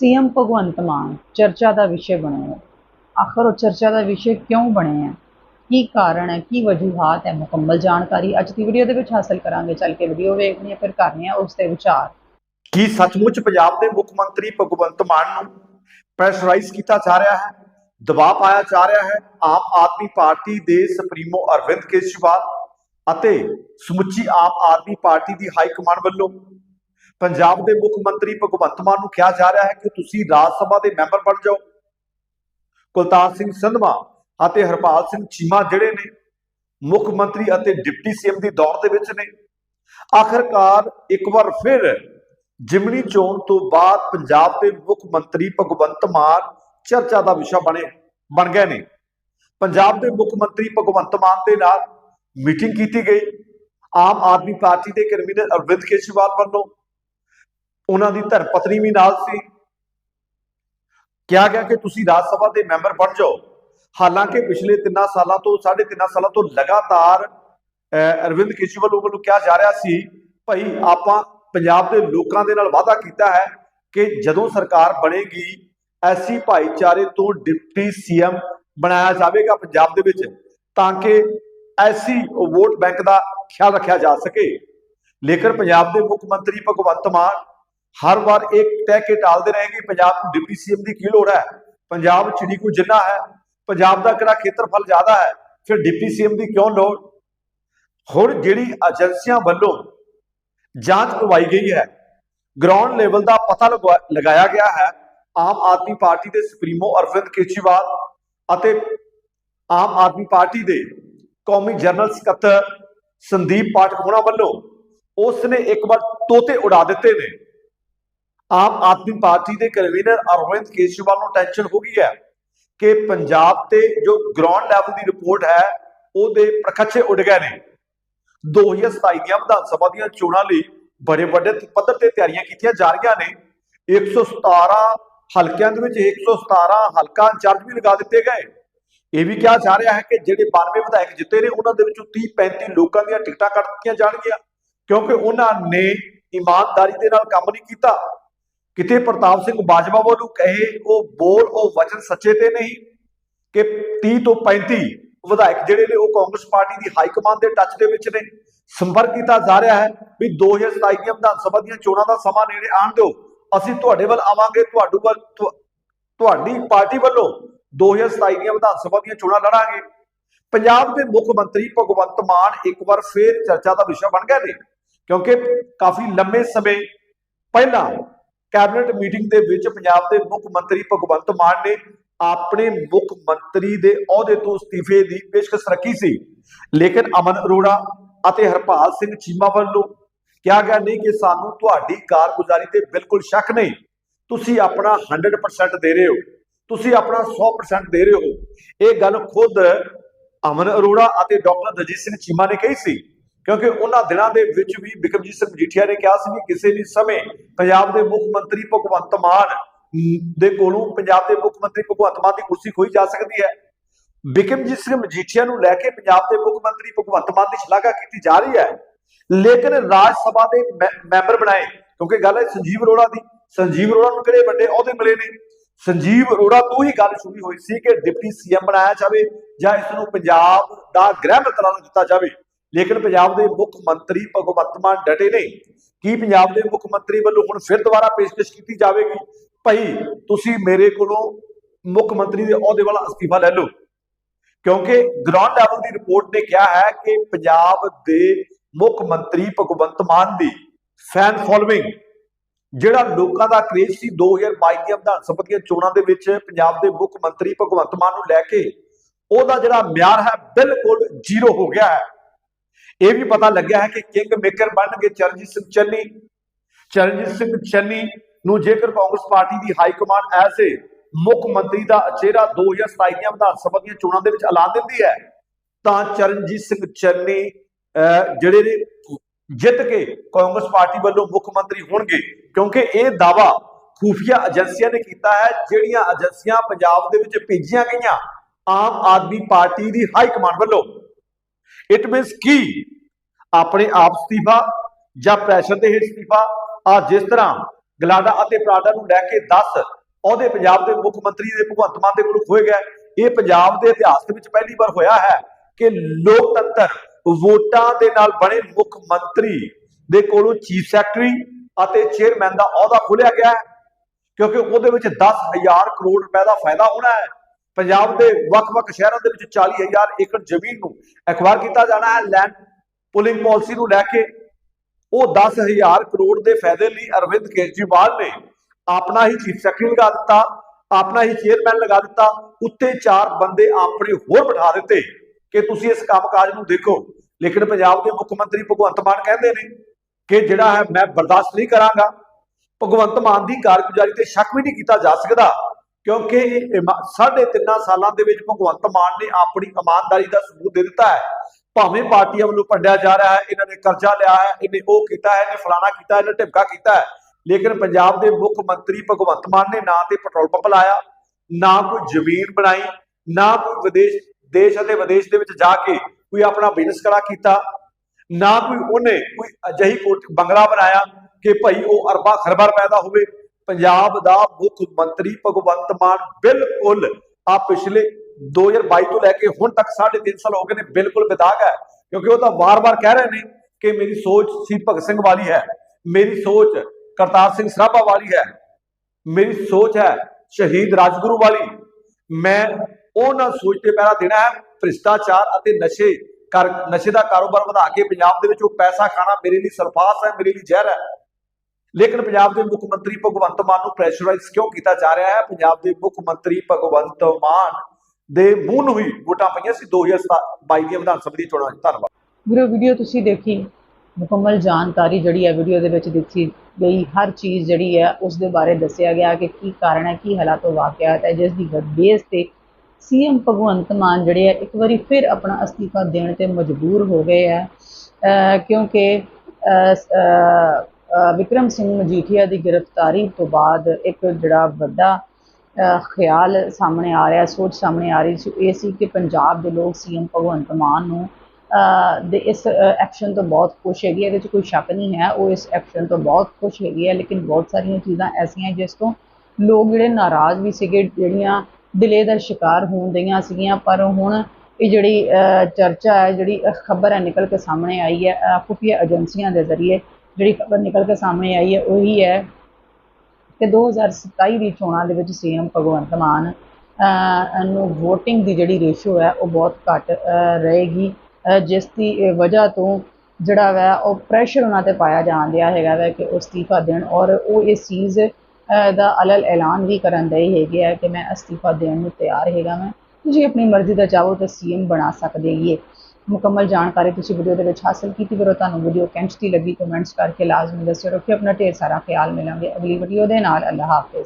CM Bhagwant ਮਾਨ, ਚਰਚਾ ਦਾ ਵਿਸ਼ੇ ਬਣੇ ਹੈ ਆਖਰ ਉਹ ਚਰਚਾ ਦਾ ਵਿਸ਼ੇ ਕਿਉਂ ਬਣੇ ਹੈ ਕੀ ਕਾਰਨ ਹੈ? ਕੀ ਵਜੂਹਾਤ ਹੈ? ਮੁਕੰਮਲ ਜਾਣਕਾਰੀ ਅੱਜ ਦੀ ਵੀਡੀਓ ਦੇ ਵਿੱਚ ਹਾਸਲ ਕਰਾਂਗੇ। ਚੱਲ ਕੇ ਵੀਡੀਓ ਵੇਖਣੀ ਹੈ, ਫਿਰ ਕਰਨੀ ਹੈ ਉਸ ਦੇ ਵਿਚਾਰ। ਕੀ ਸੱਚਮੁੱਚ ਪੰਜਾਬ ਦੇ ਮੁੱਖ ਮੰਤਰੀ ਭਗਵੰਤ ਮਾਨ ਨੂੰ ਪ੍ਰੈਸ਼ਰਾਈਜ਼ ਕੀਤਾ ਜਾ ਰਿਹਾ ਹੈ? ਦਬਾਅ ਪਾਇਆ ਜਾ ਰਿਹਾ ਹੈ? ਆਮ ਆਦਮੀ ਪਾਰਟੀ ਦੇ ਸੁਪਰੀਮੋ ਅਰਵਿੰਦ ਕੇਜਰੀਵਾਲ ਅਤੇ ਸਮੁੱਚੀ ਆਮ ਆਦਮੀ ਪਾਰਟੀ ਦੀ ਹਾਈ ਕਮਾਂਡ ਵੱਲੋਂ ਪੰਜਾਬ ਦੇ ਮੁੱਖ ਮੰਤਰੀ ਭਗਵੰਤ ਮਾਨ ਨੂੰ ਕਿਹਾ ਜਾ ਰਿਹਾ ਹੈ ਕਿ ਤੁਸੀਂ ਰਾਜ ਸਭਾ ਦੇ ਮੈਂਬਰ ਬਣ ਜਾਓ। ਕੁਲਤਾਰ ਸਿੰਘ ਸੰਧਵਾ ਅਤੇ ਹਰਪਾਲ ਸਿੰਘ ਚੀਮਾ ਜਿਹੜੇ ਨੇ, ਮੁੱਖ ਮੰਤਰੀ ਅਤੇ ਡਿਪਟੀ ਸੀਐਮ ਦੀ ਦੌੜ ਦੇ ਵਿੱਚ ਨੇ। ਆਖਰਕਾਰ ਇੱਕ ਵਾਰ ਫਿਰ ਜਿਮਨੀ ਚੋਣ ਤੋਂ ਬਾਅਦ ਪੰਜਾਬ ਦੇ ਮੁੱਖ ਮੰਤਰੀ ਭਗਵੰਤ ਮਾਨ ਚਰਚਾ ਦਾ ਵਿਸ਼ਾ ਬਣੇ, ਬਣ ਗਏ ਨੇ। ਪੰਜਾਬ ਦੇ ਮੁੱਖ ਮੰਤਰੀ ਭਗਵੰਤ ਮਾਨ ਦੇ ਨਾਲ ਮੀਟਿੰਗ ਕੀਤੀ ਗਈ। ਆਮ ਆਦਮੀ ਪਾਰਟੀ ਦੇ ਕਨਵੀਨਰ ਅਰਵਿੰਦ ਕੇਜਰੀਵਾਲ ਵੱਲੋਂ ਉਹਨਾਂ ਦੀ ਧਰਮ ਪਤਨੀ ਵੀ ਨਾਲ ਸੀ। ਕਿਹਾ ਗਿਆ ਕਿ ਤੁਸੀਂ ਰਾਜ ਸਭਾ ਦੇ ਮੈਂਬਰ ਬਣ ਜਾਓ। ਹਾਲਾਂਕਿ ਪਿਛਲੇ 3 ਸਾਲਾਂ ਤੋਂ 3.5 ਸਾਲਾਂ ਤੋਂ ਲਗਾਤਾਰ ਅਰਵਿੰਦ ਕੇਜਰੀਵਾਲ ਵੱਲੋਂ ਕਿਹਾ ਜਾ ਰਿਹਾ ਸੀ, ਭਾਈ ਆਪਾਂ ਪੰਜਾਬ ਦੇ ਲੋਕਾਂ ਦੇ ਨਾਲ ਵਾਅਦਾ ਕੀਤਾ ਹੈ ਕਿ ਜਦੋਂ ਸਰਕਾਰ ਬਣੇਗੀ, ਐਸੀ ਭਾਈਚਾਰੇ ਤੋਂ ਡਿਪਟੀ ਸੀਐਮ ਬਣਾਇਆ ਜਾਵੇਗਾ ਪੰਜਾਬ ਦੇ ਵਿੱਚ, ਤਾਂ ਕਿ ਐਸੀ ਵੋਟ ਬੈਂਕ ਦਾ ਖਿਆਲ ਰੱਖਿਆ ਜਾ ਸਕੇ। ਲੇਕਿਨ ਪੰਜਾਬ ਦੇ ਮੁੱਖ ਮੰਤਰੀ ਭਗਵੰਤ ਮਾਨ ਹਰ ਵਾਰ ਇੱਕ ਕਹਿ ਕੇ ਟਾਲਦੇ ਰਹੇ ਕਿ ਪੰਜਾਬ ਨੂੰ ਡਿਪਟੀ ਸੀਐਮ ਦੀ ਕੀ ਲੋੜ ਹੈ? ਪੰਜਾਬ ਚਿੜੀ ਕੋ ਜਿੰਨਾ ਹੈ, ਪੰਜਾਬ ਦਾ ਕਿਹੜਾ ਖੇਤਰਫਲ ਜ਼ਿਆਦਾ ਹੈ, ਫਿਰ ਡਿਪਟੀ ਸੀਐਮ ਦੀ ਕਿਉਂ ਲੋੜ? ਹੁਣ ਜਿਹੜੀ ਏਜੰਸੀਆਂ ਵੱਲੋਂ ਜਾਂਚ ਕਰਵਾਈ ਗਈ ਹੈ ਗਰਾਊਂਡ ਲੈਵਲ ਦਾ ਪਤਾ ਲਗਵਾ- ਲਗਾਇਆ ਗਿਆ ਹੈ, ਆਮ ਆਦਮੀ ਪਾਰਟੀ ਦੇ ਸੁਪਰੀਮੋ ਅਰਵਿੰਦ ਕੇਜਰੀਵਾਲ ਅਤੇ ਆਮ ਆਦਮੀ ਪਾਰਟੀ ਦੇ ਕੌਮੀ ਜਨਰਲ ਸਕੱਤਰ ਸੰਦੀਪ ਪਾਠਕ ਹੋਣਾ ਵੱਲੋਂ ਉਸ ਨੇ ਇੱਕ ਵਾਰ ਤੋਤੇ ਉਡਾ ਦਿੱਤੇ ਨੇ। ਆਮ ਆਦਮੀ ਪਾਰਟੀ ਦੇ ਕਨਵੀਨਰ ਅਰਵਿੰਦ ਕੇਜਰੀਵਾਲ ਨੂੰ ਟੈਨਸ਼ਨ ਹੋ ਗਈ ਹੈ ਕਿ ਪੰਜਾਬ ਤੇ ਜੋ ਗਰਾਊਂਡ ਲੈਵਲ ਦੀ ਰਿਪੋਰਟ ਹੈ, ਉਹਦੇ ਪ੍ਰਖੱਚੇ ਉੱਡ ਗਏ ਨੇ। 2027 ਦੀਆਂ ਵਿਧਾਨ ਸਭਾ ਦੀਆਂ ਚੋਣਾਂ ਲਈ ਬੜੇ ਵੱਡੇ ਪੱਧਰ ਤੇ ਤਿਆਰੀਆਂ ਕੀਤੀਆਂ ਜਾ ਰਹੀਆਂ ਨੇ। 117 ਹਲਕਿਆਂ ਦੇ ਵਿੱਚ 117 ਹਲਕਾ ਇੰਚਾਰਜ ਵੀ ਲਗਾ ਦਿੱਤੇ ਗਏ। ਇਹ ਵੀ ਕਿਹਾ ਜਾ ਰਿਹਾ ਹੈ ਕਿ ਜਿਹੜੇ 92 ਵਿਧਾਇਕ ਜਿੱਤੇ ਨੇ, ਉਹਨਾਂ ਦੇ ਵਿੱਚੋਂ 30 35 ਲੋਕਾਂ ਦੀਆਂ ਟਿਕਟਾਂ ਕੱਟ ਦਿੱਤੀਆਂ ਜਾਣਗੀਆਂ। ਕਿਉਂਕਿ ਉਹਨਾਂ ਨੇ ਇਮਾਨਦਾਰੀ ਦੇ ਨਾਲ ਕੰਮ ਨਹੀਂ ਕੀਤਾ। ਕਿਤੇ ਪ੍ਰਤਾਪ ਸਿੰਘ ਬਾਜਵਾ ਵੱਲੋਂ ਕਹੇ ਉਹ ਬੋਲ, ਉਹ ਵਚਨ ਸੱਚੇ ਤੇ ਨਹੀਂ ਕਿ 30 ਤੋਂ 35 ਵਿਧਾਇਕ ਜਿਹੜੇ ਨੇ ਉਹ ਕਾਂਗਰਸ ਪਾਰਟੀ ਦੀ ਹਾਈ ਕਮਾਂਡ ਦੇ ਟੱਚ ਦੇ ਵਿੱਚ ਨੇ। ਸੰਪਰਕ ਕੀਤਾ ਜਾ ਰਿਹਾ ਹੈ ਵੀ 2027 ਦੀਆਂ ਵਿਧਾਨ ਸਭਾ ਦੀਆਂ ਚੋਣਾਂ ਦਾ ਸਮਾਂ ਨੇੜੇ ਆਣ ਦਿਓ। ਅਸੀਂ ਤੁਹਾਡੇ ਵੱਲ ਆਵਾਂਗੇ, ਤੁਹਾਡੇ ਵੱਲ ਤੁਹਾਡੀ ਪਾਰਟੀ ਵੱਲੋਂ 2027 ਦੀਆਂ ਵਿਧਾਨ ਸਭਾ ਦੀਆਂ ਚੋਣਾਂ ਲੜਾਂਗੇ। ਪੰਜਾਬ ਦੇ ਮੁੱਖ ਮੰਤਰੀ ਭਗਵੰਤ ਮਾਨ ਇੱਕ ਵਾਰ ਫੇਰ ਚਰਚਾ ਦਾ ਵਿਸ਼ਾ ਬਣ ਗਏ ਨੇ, ਕਿਉਂਕਿ ਕਾਫੀ ਲੰਮੇ ਸਮੇਂ ਪਹਿਲਾਂ ਕੈਬਨਿਟ ਮੀਟਿੰਗ ਦੇ ਵਿੱਚ ਪੰਜਾਬ ਦੇ ਮੁੱਖ ਮੰਤਰੀ ਭਗਵੰਤ ਮਾਨ ਨੇ ਆਪਣੇ ਮੁੱਖ ਮੰਤਰੀ ਦੇ ਅਹੁਦੇ ਤੋਂ ਅਸਤੀਫੇ ਦੀ ਪੇਸ਼ਕਸ਼ ਰੱਖੀ ਸੀ। ਲੇਕਿਨ ਅਮਨ ਅਰੋੜਾ ਅਤੇ ਹਰਪਾਲ ਸਿੰਘ ਚੀਮਾ ਵੱਲੋਂ ਕਿਹਾ ਗਿਆ ਨਹੀਂ ਕਿ ਸਾਨੂੰ ਤੁਹਾਡੀ ਕਾਰਗੁਜ਼ਾਰੀ ਤੇ ਬਿਲਕੁਲ ਸ਼ੱਕ ਨਹੀਂ। ਤੁਸੀਂ ਆਪਣਾ 100% ਦੇ ਰਹੇ ਹੋ। ਤੁਸੀਂ ਆਪਣਾ 100% ਦੇ ਰਹੇ ਹੋ। ਇਹ ਗੱਲ ਖੁਦ ਅਮਨ ਅਰੋੜਾ ਅਤੇ ਡਾਕਟਰ ਦਜੀਤ ਸਿੰਘ ਚੀਮਾ ਨੇ ਕਹੀ ਸੀ। ਕਿਉਂਕਿ ਉਹਨਾਂ ਦਿਨਾਂ ਦੇ ਵਿੱਚ ਵੀ ਬਿਕਰਮਜੀਤ ਸਿੰਘ ਮਜੀਠੀਆ ਨੇ ਕਿਹਾ ਸੀ ਕਿ ਕਿਸੇ ਵੀ ਸਮੇਂ ਪੰਜਾਬ ਦੇ ਮੁੱਖ ਮੰਤਰੀ ਭਗਵੰਤ ਮਾਨ ਦੇ ਕੋਲੋਂ ਪੰਜਾਬ ਦੇ ਮੁੱਖ ਮੰਤਰੀ ਭਗਵੰਤ ਮਾਨ ਦੀ ਕੁਰਸੀ ਖੋਈ ਜਾ ਸਕਦੀ ਹੈ। ਬਿਕਰਮਜੀਤ ਸਿੰਘ ਮਜੀਠੀਆ ਨੂੰ ਲੈ ਕੇ ਪੰਜਾਬ ਦੇ ਮੁੱਖ ਮੰਤਰੀ ਭਗਵੰਤ ਮਾਨ ਦੀ ਸ਼ਲਾਘਾ ਕੀਤੀ ਜਾ ਰਹੀ ਹੈ। ਲੇਕਿਨ ਰਾਜ ਸਭਾ ਦੇ ਮੈ- ਮੈਂਬਰ ਬਣਾਏ, ਕਿਉਂਕਿ ਗੱਲ ਹੈ ਸੰਜੀਵ ਅਰੋੜਾ ਦੀ। ਸੰਜੀਵ ਅਰੋੜਾ ਨੂੰ ਕਿਹੜੇ ਵੱਡੇ ਅਹੁਦੇ ਮਿਲੇ ਨੇ? ਸੰਜੀਵ ਅਰੋੜਾ ਤੋਂ ਹੀ ਗੱਲ ਸ਼ੁਰੂ ਹੋਈ ਸੀ ਕਿ ਡਿਪਟੀ ਸੀਐਮ ਬਣਾਇਆ ਜਾਵੇ ਜਾਂ ਇਸ ਨੂੰ ਪੰਜਾਬ ਦਾ ਗ੍ਰਹਿ ਮੰਤਰਾਲਾ ਦਿੱਤਾ ਜਾਵੇ। ਲੇਕਿਨ ਪੰਜਾਬ ਦੇ ਮੁੱਖ ਮੰਤਰੀ ਭਗਵੰਤ ਮਾਨ ਡਟੇ ਨੇ। ਕੀ ਪੰਜਾਬ ਦੇ ਮੁੱਖ ਮੰਤਰੀ ਵੱਲੋਂ ਹੁਣ ਫਿਰ ਦੁਬਾਰਾ ਪੇਸ਼ਕਸ਼ ਕੀਤੀ ਜਾਵੇਗੀ? ਭਾਈ ਤੁਸੀਂ ਮੇਰੇ ਕੋਲੋਂ ਮੁੱਖ ਮੰਤਰੀ ਦੇ ਅਹੁਦੇ ਵਾਲਾ ਅਸਤੀਫਾ ਲੈ ਲਓ। ਕਿਉਂਕਿ ਗਰਾਊਂਡ ਲੈਵਲ ਦੀ ਰਿਪੋਰਟ ਨੇ ਕਿਹਾ ਹੈ ਕਿ ਪੰਜਾਬ ਦੇ ਮੁੱਖ ਮੰਤਰੀ ਭਗਵੰਤ ਮਾਨ ਦੀ ਫੈਨ ਫੋਲੋਇੰਗ ਜਿਹੜਾ ਲੋਕਾਂ ਦਾ ਕ੍ਰੇਜ਼ ਸੀ 2022 ਦੀਆਂ ਵਿਧਾਨ ਸਭਾ ਦੀਆਂ ਚੋਣਾਂ ਦੇ ਵਿੱਚ ਪੰਜਾਬ ਦੇ ਮੁੱਖ ਮੰਤਰੀ ਭਗਵੰਤ ਮਾਨ ਨੂੰ ਲੈ ਕੇ, ਉਹਦਾ ਜਿਹੜਾ ਮਿਆਰ ਹੈ ਬਿਲਕੁਲ ਜ਼ੀਰੋ ਹੋ ਗਿਆ ਹੈ। ਇਹ ਵੀ ਪਤਾ ਲੱਗਿਆ ਹੈ ਕਿ ਕਿੰਗ ਮੇਕਰ ਬਣਨਗੇ ਚਰਨਜੀਤ ਸਿੰਘ ਚੰਨੀ ਚਰਨਜੀਤ ਸਿੰਘ ਚੰਨੀ ਨੂੰ ਜੇਕਰ ਕਾਂਗਰਸ ਪਾਰਟੀ ਦੀ ਹਾਈ ਕਮਾਂਡ ਐਜ਼ ਏ ਮੁੱਖ ਮੰਤਰੀ ਦਾ ਚਿਹਰਾ 2027 ਦੀਆਂ ਵਿਧਾਨ ਸਭਾ ਦੀਆਂ ਚੋਣਾਂ ਦੇ ਵਿੱਚ ਐਲਾਨ ਦਿੰਦੀ ਹੈ ਤਾਂ ਚਰਨਜੀਤ ਸਿੰਘ ਚੰਨੀ ਅਹ, ਜਿਹੜੇ ਨੇ ਜਿੱਤ ਕੇ ਕਾਂਗਰਸ ਪਾਰਟੀ ਵੱਲੋਂ ਮੁੱਖ ਮੰਤਰੀ ਹੋਣਗੇ ਕਿਉਂਕਿ ਇਹ ਦਾਵਾ ਖੂਫੀਆ ਏਜੰਸੀਆਂ ਨੇ ਕੀਤਾ ਹੈ ਜਿਹੜੀਆਂ ਏਜੰਸੀਆਂ ਪੰਜਾਬ ਦੇ ਵਿੱਚ ਭੇਜੀਆਂ ਗਈਆਂ ਆਮ ਆਦਮੀ ਪਾਰਟੀ ਦੀ ਹਾਈ ਕਮਾਂਡ ਵੱਲੋਂ। ਇਟ ਮੀਨਸ ਕੀ ਆਪਣੇ ਆਪ ਅਸਤੀਫਾ ਜਾਂ ਪ੍ਰੈਸ਼ਰ ਦੇ ਹੇਠ ਅਸਤੀਫਾ। ਆ ਜਿਸ ਤਰ੍ਹਾਂ ਗਲਾਡਾ ਅਤੇ ਪਰਾਡਾ ਨੂੰ ਲੈ ਕੇ 10 ਅਹੁਦੇ ਪੰਜਾਬ ਦੇ ਮੁੱਖ ਮੰਤਰੀ ਦੇ ਭਗਵੰਤ ਮਾਨ ਦੇ ਕੋਲ ਖੋਏ ਗਏ। ਇਹ ਪੰਜਾਬ ਦੇ ਇਤਿਹਾਸ ਦੇ ਵਿੱਚ ਪਹਿਲੀ ਵਾਰ ਹੋਇਆ ਹੈ ਕਿ ਲੋਕਤੰਤਰ ਵੋਟਾਂ ਦੇ ਨਾਲ ਬਣੇ ਮੁੱਖ ਮੰਤਰੀ ਦੇ ਕੋਲੋਂ ਚੀਫ ਸੈਕਟਰੀ ਅਤੇ ਚੇਅਰਮੈਨ ਦਾ ਅਹੁਦਾ ਖੋਲਿਆ ਗਿਆ ਹੈ। ਕਿਉਂਕਿ ਉਹਦੇ ਵਿੱਚ 10000 ਕਰੋੜ ਰੁਪਏ ਦਾ ਫਾਇਦਾ ਹੋਣਾ ਹੈ। ਪੰਜਾਬ ਦੇ ਵੱਖ-ਵੱਖ ਸ਼ਹਿਰਾਂ ਦੇ ਵਿੱਚ 40000 ਏਕੜ ਜ਼ਮੀਨ ਨੂੰ ਐਕਵਾਇਰ ਕੀਤਾ ਜਾਣਾ ਹੈ ਲੈਂਡ ਪੁਲਿੰਗ ਪਾਲਿਸੀ ਨੂੰ ਲੈ ਕੇ। ਉਹ 10000 ਕਰੋੜ ਦੇ ਫਾਇਦੇ ਲਈ ਅਰਵਿੰਦ ਕੇਜਰੀਵਾਲ ਨੇ ਆਪਣਾ ਹੀ ਚੀਫ ਸੈਕਟਰੀ ਲਗਾ ਦਿੱਤਾ, ਆਪਣਾ ਹੀ ਚੇਅਰਮੈਨ ਲਗਾ ਦਿੱਤਾ, ਉੱਤੇ ਚਾਰ ਬੰਦੇ ਆਪਣੇ ਹੋਰ ਬਿਠਾ ਦਿੱਤੇ। ਕਿ ਤੁਸੀਂ ਇਸ ਕੰਮਕਾਜ ਨੂੰ ਦੇਖੋ। ਲੇਕਿਨ ਪੰਜਾਬ ਦੇ ਮੁੱਖ ਮੰਤਰੀ ਭਗਵੰਤ ਮਾਨ ਕਹਿੰਦੇ ਨੇ ਕਿ ਜਿਹੜਾ ਹੈ, ਮੈਂ ਬਰਦਾਸ਼ਤ ਨਹੀਂ ਕਰਾਂਗਾ। ਭਗਵੰਤ ਮਾਨ ਦੀ ਕਾਰਗੁਜ਼ਾਰੀ ਤੇ ਸ਼ੱਕ ਵੀ ਨਹੀਂ ਕੀਤਾ ਜਾ ਸਕਦਾ। ਕਿਉਂਕਿ ਇਹ ਇਮਾ- ਸਾਢੇ ਤਿੰਨਾਂ ਸਾਲਾਂ ਦੇ ਵਿੱਚ ਭਗਵੰਤ ਮਾਨ ਨੇ ਆਪਣੀ ਇਮਾਨਦਾਰੀ ਦਾ ਸਬੂਤ ਦੇ ਦਿੱਤਾ ਹੈ। ਭਾਵੇਂ ਪਾਰਟੀਆਂ ਵੱਲੋਂ ਪੰਡਿਆ ਜਾ ਰਿਹਾ ਹੈ, ਇਹਨਾਂ ਨੇ ਕਰਜ਼ਾ ਲਿਆ ਹੈ, ਇਹਨੇ ਉਹ ਕੀਤਾ ਹੈ, ਇਹਨੇ ਫਲਾਣਾ ਕੀਤਾ ਇਹਨੇ ਢਿਮਕਾ ਕੀਤਾ ਹੈ। ਲੇਕਿਨ ਪੰਜਾਬ ਦੇ ਮੁੱਖ ਮੰਤਰੀ ਭਗਵੰਤ ਮਾਨ ਨੇ ਨਾ ਤੇ ਪੈਟਰੋਲ ਪੰਪ ਲਾਇਆ, ਨਾ ਕੋਈ ਜ਼ਮੀਨ ਬਣਾਈ, ਨਾ ਕੋਈ ਵਿਦੇਸ਼, ਦੇਸ਼ ਅਤੇ ਵਿਦੇਸ਼ ਦੇ ਵਿੱਚ ਜਾ ਕੇ ਕੋਈ ਆਪਣਾ ਬਿਜ਼ਨਸ ਖੜਾ ਕੀਤਾ, ਨਾ ਕੋਈ ਉਹਨੇ ਕੋਈ ਅਜਿਹੀ ਕੋਠ ਬੰਗਲਾ ਬਣਾਇਆ ਕਿ ਭਾਈ ਉਹ ਅਰਬਾਂ ਖਰਬਾਂ ਪੈਦਾ ਹੋਵੇ। ਪੰਜਾਬ ਦਾ ਮੁੱਖ ਮੰਤਰੀ ਭਗਵੰਤ ਮਾਨ ਬਿਲਕੁਲ ਆ ਪਿਛਲੇ 2022 ਤੋਂ ਲੈ ਕੇ ਹੁਣ ਤੱਕ 3.5 ਸਾਲ ਹੋ ਗਏ ਨੇ, ਬਿਲਕੁਲ ਵਿਦਾਗ ਹੈ। ਕਿਉਂਕਿ ਉਹ ਤਾਂ ਵਾਰ-ਵਾਰ ਕਹਿ ਰਹੇ ਨੇ ਕਿ ਮੇਰੀ ਸੋਚ ਸ਼ਹੀਦ ਭਗਤ ਸਿੰਘ ਵਾਲੀ ਹੈ, ਮੇਰੀ ਸੋਚ ਕਰਤਾਰ ਸਿੰਘ ਸਰਾਭਾ ਵਾਲੀ ਹੈ, ਮੇਰੀ ਸੋਚ ਹੈ ਸ਼ਹੀਦ ਰਾਜਗੁਰੂ ਵਾਲੀ। ਮੈਂ ਉਹਨਾਂ ਸੋਚ ਤੇ ਪਹਿਰਾ ਦੇਣਾ ਹੈ, ਭ੍ਰਿਸ਼ਟਾਚਾਰ ਅਤੇ ਨਸ਼ੇ ਕਰ, ਨਸ਼ੇ ਦਾ ਕਾਰੋਬਾਰ ਵਧਾ ਕੇ ਪੰਜਾਬ ਦੇ ਵਿੱਚ ਉਹ ਪੈਸਾ ਖਾਣਾ ਮੇਰੇ ਲਈ ਸਰਫਾਸ ਹੈ, ਮੇਰੇ ਲਈ ਜ਼ਹਿਰ ਹੈ। ਲੇਕਿਨ ਪੰਜਾਬ ਦੇ ਮੁੱਖ ਮੰਤਰੀ ਭਗਵੰਤ ਮਾਨ ਨੂੰ ਪ੍ਰੈਸ਼ਰਾਈਜ਼ ਕਿਉਂ ਕੀਤਾ ਜਾ ਰਿਹਾ ਹੈ? ਪੰਜਾਬ ਦੇ ਮੁੱਖ ਮੰਤਰੀ ਭਗਵੰਤ ਮਾਨ ਦੇ ਮੂੰਹ ਨੂੰ ਹੀ ਵੋਟਾਂ ਪਈਆਂ ਸੀ 2022 ਦੀਆਂ ਵਿਧਾਨ ਸਭਾ ਦੀ ਚੋਣਾਂ ਧੰਨਵਾਦ। ਵੀਡੀਓ ਵੀਡੀਓ ਤੁਸੀਂ ਦੇਖੀ, ਮੁਕੰਮਲ ਜਾਣਕਾਰੀ ਜਿਹੜੀ ਹੈ ਵੀਡੀਓ ਦੇ ਵਿੱਚ ਦਿੱਤੀ ਗਈ, ਹਰ ਚੀਜ਼ ਜਿਹੜੀ ਹੈ ਉਸ ਦੇ ਬਾਰੇ ਦੱਸਿਆ ਗਿਆ ਕਿ ਕੀ ਕਾਰਨ ਹੈ, ਕੀ ਹਾਲਾਤ ਵਾਕਿਆਤ ਹੈ, ਜਿਸ ਦੀ ਬੇਸ ਤੇ ਸੀਐਮ ਭਗਵੰਤ ਮਾਨ ਜਿਹੜੇ ਹੈ, ਇੱਕ ਵਾਰੀ ਫਿਰ ਆਪਣਾ ਅਸਤੀਫਾ ਦੇਣ ਤੇ ਮਜਬੂਰ ਹੋ ਗਏ ਹੈ। ਅਹ ਕਿਉਂਕਿ ਵਿਕਰਮ ਸਿੰਘ ਮਜੀਠੀਆ ਦੀ ਗ੍ਰਿਫਤਾਰੀ ਤੋਂ ਬਾਅਦ ਇੱਕ ਜਿਹੜਾ ਵੱਡਾ ਖਿਆਲ ਸਾਹਮਣੇ ਆ ਰਿਹਾ, ਸੋਚ ਸਾਹਮਣੇ ਆ ਰਹੀ ਸੀ, ਇਹ ਸੀ ਕਿ ਪੰਜਾਬ ਦੇ ਲੋਕ ਸੀਐਮ ਭਗਵੰਤ ਮਾਨ ਨੂੰ ਦੇ ਇਸ ਐਕਸ਼ਨ ਤੋਂ ਬਹੁਤ ਖੁਸ਼ ਹੈਗੀ ਹੈ, ਇਹਦੇ 'ਚ ਕੋਈ ਸ਼ੱਕ ਨਹੀਂ ਹੈ, ਉਹ ਇਸ ਐਕਸ਼ਨ ਤੋਂ ਬਹੁਤ ਖੁਸ਼ ਹੈਗੀ ਹੈ, ਲੇਕਿਨ ਬਹੁਤ ਸਾਰੀਆਂ ਚੀਜ਼ਾਂ ਐਸੀਆਂ ਜਿਸ ਤੋਂ ਲੋਕ ਜਿਹੜੇ ਨਾਰਾਜ਼ ਵੀ ਸੀਗੇ, ਜਿਹੜੀਆਂ ਦਿਲੇ ਦਾ ਸ਼ਿਕਾਰ ਹੋਣ ਦਈਆਂ ਸੀਗੀਆਂ, ਪਰ ਹੁਣ ਇਹ ਜਿਹੜੀ ਚਰਚਾ ਹੈ, ਜਿਹੜੀ ਖਬਰ ਹੈ, ਨਿਕਲ ਕੇ ਸਾਹਮਣੇ ਆਈ ਹੈ ਖੁਫੀਆ ਏਜੰਸੀਆਂ ਦੇ ਜ਼ਰੀਏ ਜਿਹੜੀ ਖਬਰ ਨਿਕਲ ਕੇ ਸਾਹਮਣੇ ਆਈ ਹੈ, ਉਹੀ ਹੈ ਕਿ 2027 ਦੀ ਚੋਣਾਂ ਦੇ ਵਿੱਚ ਸੀਐਮ ਭਗਵੰਤ ਮਾਨ ਨੂੰ VOTING ਦੀ ਜਿਹੜੀ ਰੇਸ਼ੋ ਹੈ, ਉਹ ਬਹੁਤ ਘੱਟ ਰਹੇਗੀ ਜਿਸ ਦੀ ਵਜ੍ਹਾ ਤੋਂ ਜਿਹੜਾ ਵੈ, ਉਹ ਪ੍ਰੈਸ਼ਰ ਉਹਨਾਂ ਤੇ ਪਾਇਆ ਜਾਣ ਡਿਆ ਹੈਗਾ ਵੈ ਕਿ ਉਹ ਅਸਤੀਫਾ ਦੇਣ ਔਰ ਉਹ ਇਸ ਚੀਜ਼ ਦਾ ਅਲਲ ਐਲਾਨ ਵੀ ਕਰਨ ਦੇ ਹੈਗੇ ਆ ਕਿ ਮੈਂ ਅਸਤੀਫਾ ਦੇਣ ਨੂੰ ਤਿਆਰ ਹੈਗਾ ਮੈਂ ਤੁਸੀਂ ਆਪਣੀ ਮਰਜ਼ੀ ਦਾ ਚਾਹੋ ਤਾਂ ਸੀਐਮ ਬਣਾ ਸਕਦੇ ਹੀ ਮੁਕੰਮਲ ਜਾਣਕਾਰੀ ਤੁਸੀਂ ਵੀਡੀਓ ਦੇ ਵਿੱਚ ਹਾਸਲ ਕੀਤੀ, ਫਿਰ ਤੁਹਾਨੂੰ ਵੀਡੀਓ ਕੈਂਚ ਦੀ ਲੱਗੀ ਕਮੈਂਟਸ ਕਰਕੇ ਲਾਜ਼ਮੀ ਦੱਸਿਓ। ਰੱਖਿਓ ਆਪਣਾ ਢੇਰ ਸਾਰਾ ਖਿਆਲ। ਮਿਲਾਂਗੇ ਅਗਲੀ ਵੀਡੀਓ ਦੇ ਨਾਲ। ਅੱਲਾਹ ਹਾਫਿਜ਼।